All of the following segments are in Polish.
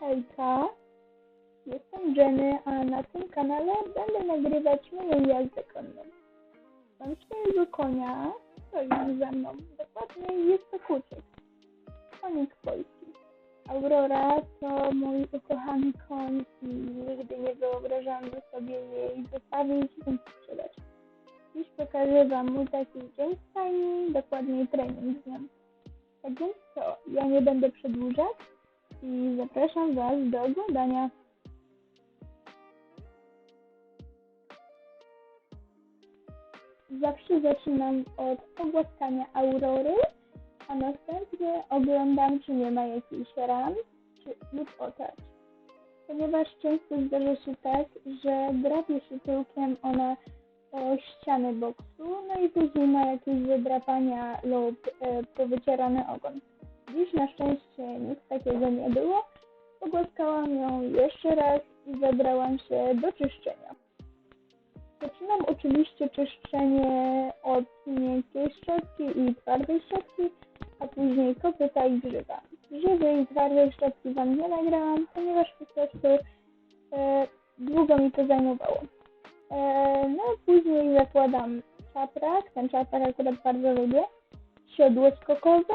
Hejka, jestem Jenny, a na tym kanale będę nagrywać moją jazdę konną. Mam swojego konia, stoi ze mną, dokładnie jest to kucyk, konik polski. Aurora to mój ukochany koń i nigdy nie wyobrażam sobie jej zostawić bądź sprzedać. Dziś pokażę Wam mój taki dzień w dokładniej trening z nią. Tak więc co, ja nie będę przedłużać i zapraszam Was do oglądania. Zawsze zaczynam od pogłaskania Aurory, a następnie oglądam, czy nie ma jakichś ran czy, lub otarć. Ponieważ często zdarza się tak, że drapie się tyłkiem ona o ścianę boksu, no i później ma jakieś zadrapania lub e, powycierany ogon. Dziś na szczęście nic takiego nie było. Pogłaskałam ją jeszcze raz i zabrałam się do czyszczenia. Zaczynam oczywiście czyszczenie od miękkiej szczotki i twardej szczotki, a później kopyta i grzyba. Grzyby i twardej szczotki Wam nie nagrałam, ponieważ po prostu e, długo mi to zajmowało. E, no później zakładam czaprak, ten czaprak akurat bardzo lubię, siodło skokowe,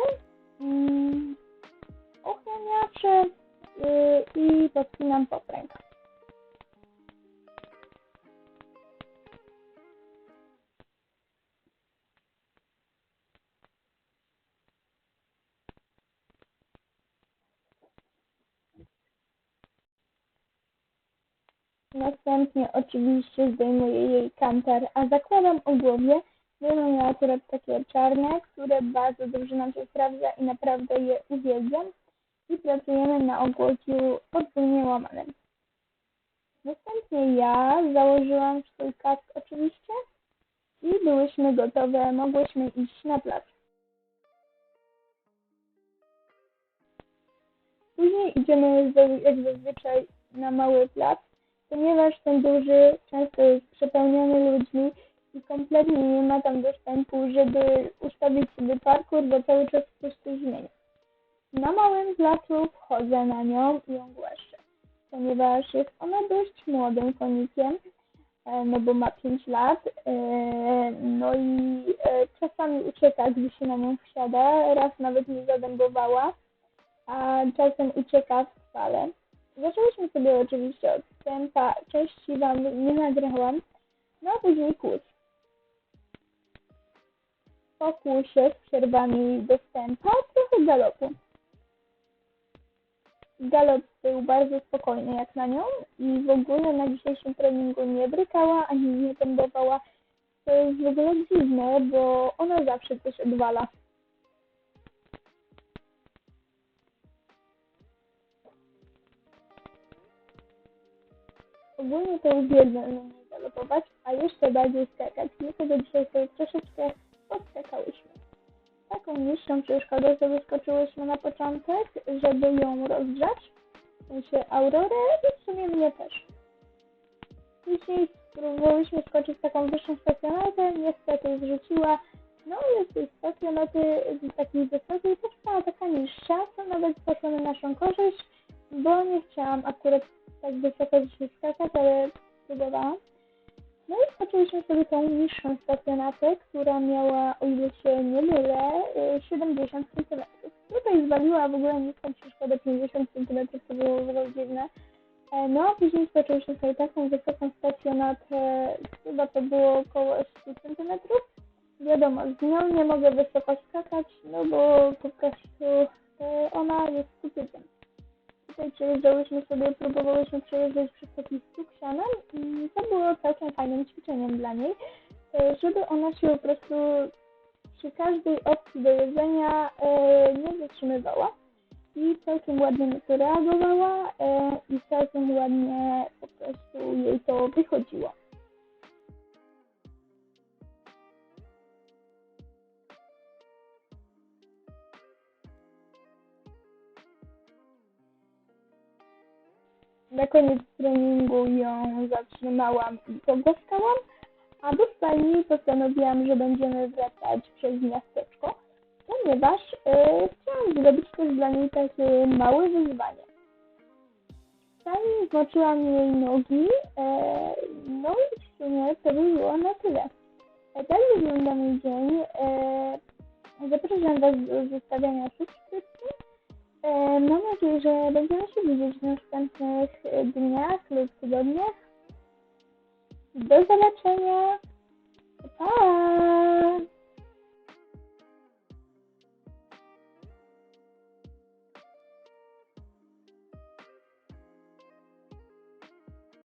ochraniacze y, i podpinam popręg. Następnie oczywiście zdejmuję jej kantar, a zakładam ogłowie. Będą miała akurat takie czarne, które bardzo dobrze nam się sprawdza i naprawdę je uwielbiam. I pracujemy na ogłowiu podwójnie łamanym. Następnie ja założyłam swój kask oczywiście i byłyśmy gotowe, mogłyśmy iść na plac. Później idziemy jak zazwyczaj na mały plac, ponieważ ten duży często jest przepełniony ludźmi kompletnie nie ma tam dostępu, żeby ustawić sobie parkour, bo cały czas coś zmienia. Na małym placu wchodzę na nią i ją głaszczę, ponieważ jest ona dość młodym konikiem, e, no bo ma 5 lat, e, no i e, czasami ucieka, gdy się na nią wsiada, raz nawet nie zadębowała, a czasem ucieka w spale. Zaczęłyśmy sobie oczywiście od wstępa, części Wam nie nagrałam, no a później kłód. Po kłusie z przerwami do wstępa trochę galopu. Galop był bardzo spokojny jak na nią i w ogóle na dzisiejszym treningu nie brykała ani nie tębowała. To jest w ogóle dziwne, bo ona zawsze coś odwala. Ogólnie to uwielbiam galopować, a jeszcze bardziej skakać. Dlatego dzisiaj sobie troszeczkę podskakałyśmy. Taką niższą przeszkodę sobie skoczyłyśmy na początek, żeby ją rozgrzać, w sensie Aurorę i w sumie mnie też. Dzisiaj spróbowałyśmy skoczyć taką wyższą stacjonarkę, niestety zrzuciła. No jest tej stacjonaty takiej wysokiej, taka niższa, co nawet poszło na naszą korzyść, bo nie chciałam akurat tak wysoko dzisiaj skakać, ale spróbowałam. No i skoczyliśmy sobie tą niższą stacjonatę, która miała, o ile się nie mylę, 70 cm. Tutaj zwaliła w ogóle niską przeszkodę 50 cm, co było w ogóle dziwne. E, No a później skoczyliśmy sobie taką wysoką stacjonatę, chyba to było około 100 cm. Wiadomo, z nią nie mogę wysoko skakać, no bo po prostu e, ona jest kucykiem tutaj przejeżdżałyśmy sobie, próbowałyśmy przejeżdżać przez taki sianem i to było całkiem fajnym ćwiczeniem dla niej, e, żeby ona się po prostu przy każdej opcji do jedzenia e, nie zatrzymywała i całkiem ładnie na to reagowała e, i całkiem ładnie po prostu jej to wychodziło. Na koniec treningu ją zatrzymałam i pogłaskałam, a do stajni postanowiłam, że będziemy wracać przez miasteczko, ponieważ e, chciałam zrobić też dla niej takie małe wyzwanie. Czasami zmoczyłam jej nogi, e, no i w sumie to by było na tyle. Tak wygląda mój dzień. E, zapraszam Was do zostawiania subskrypcji. E, mam nadzieję, że będziemy się widzieć w następnych e, dniach lub tygodniach. Do zobaczenia. Pa!